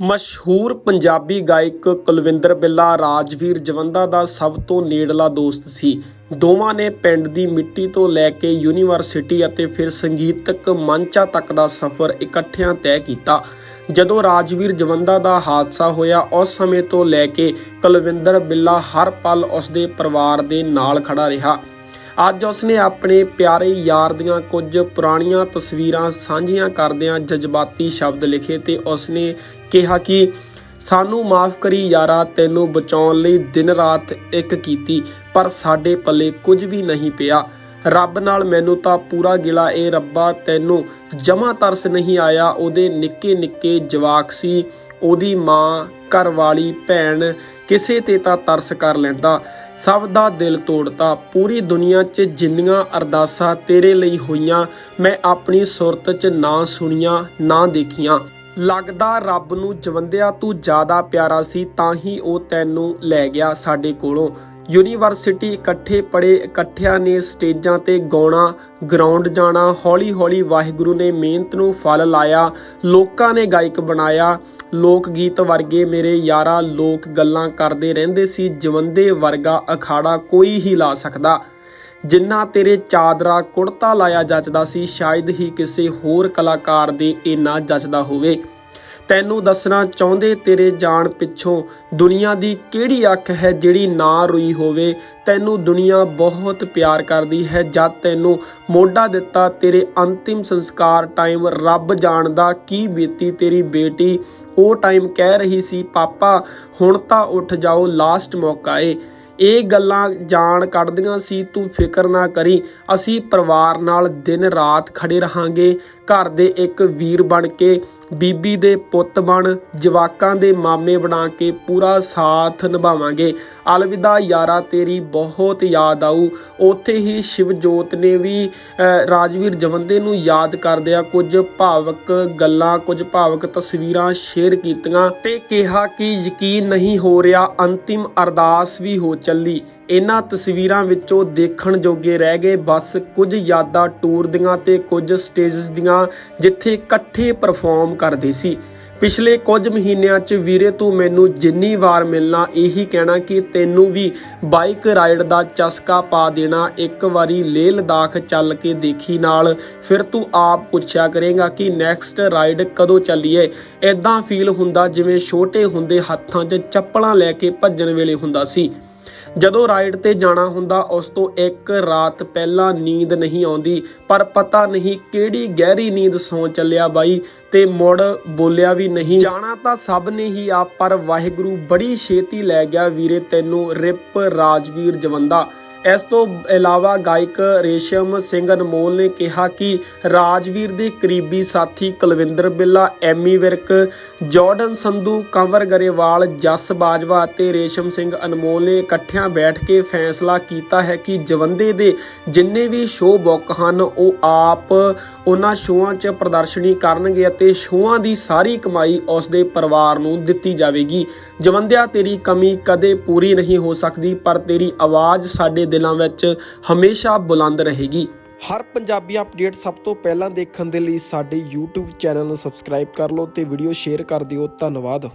ਮਸ਼ਹੂਰ ਪੰਜਾਬੀ ਗਾਇਕ ਕੁਲਵਿੰਦਰ ਬਿੱਲਾ, ਰਾਜਵੀਰ ਜਵੰਦਾ ਦਾ ਸਭ ਤੋਂ ਨੇੜਲਾ ਦੋਸਤ ਸੀ। ਦੋਵਾਂ ਨੇ ਪਿੰਡ ਦੀ ਮਿੱਟੀ ਤੋਂ ਲੈ ਕੇ ਯੂਨੀਵਰਸਿਟੀ ਅਤੇ ਫਿਰ ਸੰਗੀਤਕ ਮੰਚਾਂ ਤੱਕ ਦਾ ਸਫ਼ਰ ਇਕੱਠਿਆਂ ਤੈਅ ਕੀਤਾ। ਜਦੋਂ ਰਾਜਵੀਰ ਜਵੰਦਾ ਦਾ ਹਾਦਸਾ ਹੋਇਆ, ਉਸ ਸਮੇਂ ਤੋਂ ਲੈ ਕੇ ਕੁਲਵਿੰਦਰ ਬਿੱਲਾ ਹਰ ਪਲ ਉਸਦੇ ਪਰਿਵਾਰ ਦੇ ਨਾਲ ਖੜਾ ਰਿਹਾ। ਅੱਜ ਉਸਨੇ ਆਪਣੇ ਪਿਆਰੇ ਯਾਰ ਦੀਆਂ ਕੁਝ ਪੁਰਾਣੀਆਂ ਤਸਵੀਰਾਂ ਸਾਂਝੀਆਂ ਕਰਦਿਆਂ ਜਜ਼ਬਾਤੀ ਸ਼ਬਦ ਲਿਖੇ ਤੇ ਉਸਨੇ ਕਿਹਾ ਕਿ ਸਾਨੂੰ ਮਾਫ ਕਰੀ ਯਾਰਾ, ਤੈਨੂੰ ਬਚਾਉਣ ਲਈ ਦਿਨ ਰਾਤ ਇੱਕ ਕੀਤੀ, ਪਰ ਸਾਡੇ ਪੱਲੇ ਕੁਝ ਵੀ ਨਹੀਂ ਪਿਆ। ਰੱਬ ਨਾਲ ਮੈਨੂੰ ਤਾਂ ਪੂਰਾ ਗਿਲਾ ਇਹ ਰੱਬਾ, ਤੈਨੂੰ ਜਮਾ ਤਰਸ ਨਹੀਂ ਆਇਆ, ਉਹਦੇ ਨਿੱਕੇ ਨਿੱਕੇ ਜਵਾਕ ਸੀ। ਉਹਦੀ ਮਾਂ ਘਰ ਵਾਲੀ ਭੈਣ ਕਿਸੇ ਤੇ ਤਾਂ ਤਰਸ ਕਰ ਲੈਂਦਾ। ਸਭ ਦਾ ਦਿਲ ਤੋੜਤਾ। ਪੂਰੀ ਦੁਨੀਆ 'ਚ ਜਿੰਨੀਆਂ ਅਰਦਾਸਾਂ ਤੇਰੇ ਲਈ ਹੋਈਆਂ, ਮੈਂ ਆਪਣੀ ਸੁਰਤ 'ਚ ਨਾ ਸੁਣੀਆਂ, ਨਾ ਦੇਖੀਆਂ। ਲੱਗਦਾ ਰੱਬ ਨੂੰ ਜਵੰਦਿਆ ਤੂੰ ਜ਼ਿਆਦਾ ਪਿਆਰਾ ਸੀ, ਤਾਂ ਹੀ ਉਹ ਤੈਨੂੰ ਲੈ ਗਿਆ ਸਾਡੇ ਕੋਲੋਂ। ਯੂਨੀਵਰਸਿਟੀ ਇਕੱਠੇ ਪੜੇ ਇਕੱਠਿਆਂ ਨੇ ਸਟੇਜਾਂ ਤੇ ਗਾਉਣਾ, ਗਰਾਊਂਡ ਜਾਣਾ, ਹੌਲੀ-ਹੌਲੀ ਵਾਹਿਗੁਰੂ ਨੇ ਮਿਹਨਤ ਨੂੰ ਫਲ ਲਾਇਆ, ਲੋਕਾਂ ਨੇ ਗਾਇਕ ਬਣਾਇਆ। ਲੋਕ ਗੀਤ ਵਰਗੇ ਮੇਰੇ ਯਾਰਾ ਲੋਕ ਗੱਲਾਂ ਕਰਦੇ ਰਹਿੰਦੇ ਸੀ, ਜਵੰਦੇ ਵਰਗਾ ਅਖਾੜਾ ਕੋਈ ਹੀ ਲਾ ਸਕਦਾ। ਜਿੰਨਾ ਤੇਰੇ ਚਾਦਰਾ ਕੁੜਤਾ ਲਾਇਆ ਜੱਚਦਾ ਸੀ, ਸ਼ਾਇਦ ਹੀ ਕਿਸੇ ਹੋਰ ਕਲਾਕਾਰ ਦੇ ਇੰਨਾ ਜੱਚਦਾ ਹੋਵੇ। ਤੈਨੂੰ ਦੱਸਣਾ ਚਾਹੁੰਦੇ ਤੇਰੇ ਜਾਣ ਪਿੱਛੋਂ ਦੁਨੀਆ ਦੀ ਕਿਹੜੀ ਅੱਖ ਹੈ ਜਿਹੜੀ ਨਾ ਰੋਈ ਹੋਵੇ? ਤੈਨੂੰ ਦੁਨੀਆ ਬਹੁਤ ਪਿਆਰ ਕਰਦੀ ਹੈ। ਜਦ ਤੈਨੂੰ ਮੋਢਾ ਦਿੱਤਾ ਤੇਰੇ ਅੰਤਿਮ ਸੰਸਕਾਰ ਟਾਈਮ ਰੱਬ ਜਾਣਦਾ ਕੀ ਬੀਤੀ ਤੇਰੀ ਬੇਟੀ, ਉਹ ਟਾਈਮ ਕਹਿ ਰਹੀ ਸੀ, ਪਾਪਾ, ਹੁਣ ਤਾਂ ਉੱਠ ਜਾਓ ਲਾਸਟ ਮੌਕਾ ਏ। ਇਹ ਗੱਲਾਂ ਜਾਣ ਕੱਢਦੀਆਂ ਸੀ, ਤੂੰ ਫਿਕਰ ਨਾ ਕਰੀ, ਅਸੀਂ ਪਰਿਵਾਰ ਨਾਲ ਦਿਨ ਰਾਤ ਖੜੇ ਰਹਾਂਗੇ। ਘਰ ਦੇ ਇੱਕ ਵੀਰ ਬਣ ਕੇ, ਬੀਬੀ ਦੇ ਪੁੱਤ ਬਣ, ਜਵਾਕਾਂ ਦੇ ਮਾਮੇ ਬਣਾ ਕੇ ਪੂਰਾ ਸਾਥ ਨਿਭਾਵਾਂਗੇ। ਅਲਵਿਦਾ ਯਾਰਾ, ਤੇਰੀ ਬਹੁਤ ਯਾਦ ਆਊ। ਉੱਥੇ ਹੀ ਸ਼ਿਵਜੋਤ ਨੇ ਵੀ ਰਾਜਵੀਰ ਜਵੰਦੇ ਨੂੰ ਯਾਦ ਕਰਦਿਆਂ ਕੁਝ ਭਾਵਕ ਗੱਲਾਂ, ਕੁਝ ਭਾਵਕ ਤਸਵੀਰਾਂ ਸ਼ੇਅਰ ਕੀਤੀਆਂ ਤੇ ਕਿਹਾ ਕਿ ਯਕੀਨ ਨਹੀਂ ਹੋ ਰਿਹਾ, ਅੰਤਿਮ ਅਰਦਾਸ ਵੀ ਹੋ ਚੱਲੀ। ਇਹਨਾਂ ਤਸਵੀਰਾਂ ਵਿੱਚੋਂ ਦੇਖਣ ਜੋਗੇ ਰਹਿ ਗਏ ਬਸ ਕੁਝ ਯਾਦਾਂ ਟੂਰ ਦੀਆਂ ਤੇ ਕੁਝ ਸਟੇਜਸ ਦੀਆਂ ਜਿੱਥੇ ਇਕੱਠੇ ਪਰਫਾਰਮ ਕਰਦੇ ਸੀ। ਪਿਛਲੇ ਕੁਝ ਮਹੀਨਿਆਂ 'ਚ ਵੀਰੇ ਤੂੰ ਮੈਨੂੰ ਜਿੰਨੀ ਵਾਰ ਮਿਲਣਾ, ਇਹੀ ਕਹਿਣਾ ਕਿ ਤੈਨੂੰ ਵੀ ਬਾਈਕ ਰਾਈਡ ਦਾ ਚਸਕਾ ਪਾ ਦੇਣਾ, ਇੱਕ ਵਾਰੀ ਲੇਹ ਲਦਾਖ ਚੱਲ ਕੇ ਦੇਖੀ ਨਾਲ, ਫਿਰ ਤੂੰ ਆਪ ਪੁੱਛਿਆ ਕਰੇਗਾ ਕਿ ਨੈਕਸਟ ਰਾਈਡ ਕਦੋਂ ਚੱਲੀਏ। ਐਦਾਂ ਫੀਲ ਹੁੰਦਾ ਜਿਵੇਂ ਛੋਟੇ ਹੁੰਦੇ ਹੱਥਾਂ 'ਚ ਚੱਪਲਾਂ ਲੈ ਕੇ ਭੱਜਣ ਵੇਲੇ ਹੁੰਦਾ ਸੀ। ਜਦੋਂ ਰਾਈਡ ਤੇ ਜਾਣਾ ਹੁੰਦਾ, ਉਸ ਤੋਂ ਇੱਕ ਰਾਤ ਪਹਿਲਾਂ ਨੀਂਦ ਨਹੀਂ ਆਉਂਦੀ, ਪਰ ਪਤਾ ਨਹੀਂ ਕਿਹੜੀ ਗਹਿਰੀ ਨੀਂਦ ਸੌਂ ਚੱਲਿਆ ਬਾਈ, ਤੇ ਮੁੜ ਬੋਲਿਆ ਵੀ ਨਹੀਂ। ਜਾਣਾ ਤਾਂ ਸਭ ਨੇ ਹੀ ਆ, ਪਰ ਵਾਹਿਗੁਰੂ ਬੜੀ ਛੇਤੀ ਲੈ ਗਿਆ ਵੀਰੇ ਤੈਨੂੰ, ਰਿਪ ਰਾਜਵੀਰ ਜਵੰਦਾ। ਇਸ ਤੋਂ ਇਲਾਵਾ ਗਾਇਕ ਰੇਸ਼ਮ ਸਿੰਘ ਅਨਮੋਲ ਨੇ ਕਿਹਾ ਕਿ ਰਾਜਵੀਰ ਦੇ ਕਰੀਬੀ ਸਾਥੀ ਕੁਲਵਿੰਦਰ ਬਿੱਲਾ, ਐਮੀ ਵਿਰਕ, ਜਾਰਡਨ ਸੰਧੂ, ਕੰਵਰ ਗਰੇਵਾਲ, ਜਸ ਬਾਜਵਾ ਅਤੇ ਰੇਸ਼ਮ ਸਿੰਘ ਅਨਮੋਲ ਨੇ ਇਕੱਠਿਆਂ ਬੈਠ ਕੇ ਫੈਸਲਾ ਕੀਤਾ ਹੈ ਕਿ ਜਵੰਦੇ ਦੇ ਜਿੰਨੇ ਵੀ ਸ਼ੋਅ ਬੁੱਕ ਹਨ, ਉਹ ਆਪ ਉਹਨਾਂ ਸ਼ੋਆਂ 'ਚ ਪ੍ਰਦਰਸ਼ਨੀ ਕਰਨਗੇ ਅਤੇ ਸ਼ੋਆਂ ਦੀ ਸਾਰੀ ਕਮਾਈ ਉਸ ਦੇ ਪਰਿਵਾਰ ਨੂੰ ਦਿੱਤੀ ਜਾਵੇਗੀ। ਜਵੰਦਿਆ, ਤੇਰੀ ਕਮੀ ਕਦੇ ਪੂਰੀ ਨਹੀਂ ਹੋ ਸਕਦੀ, ਪਰ ਤੇਰੀ ਆਵਾਜ਼ ਸਾਡੇ ਦਿਲਾਂ ਵਿੱਚ ਹਮੇਸ਼ਾ ਬੁਲੰਦ ਰਹੇਗੀ। ਹਰ ਪੰਜਾਬੀ ਅਪਡੇਟ ਸਭ ਤੋਂ ਪਹਿਲਾਂ ਦੇਖਣ ਦੇ ਲਈ ਸਾਡੇ YouTube ਚੈਨਲ ਨੂੰ ਸਬਸਕ੍ਰਾਈਬ ਕਰ ਲਓ ਤੇ ਵੀਡੀਓ ਸ਼ੇਅਰ ਕਰ ਦਿਓ। ਧੰਨਵਾਦ।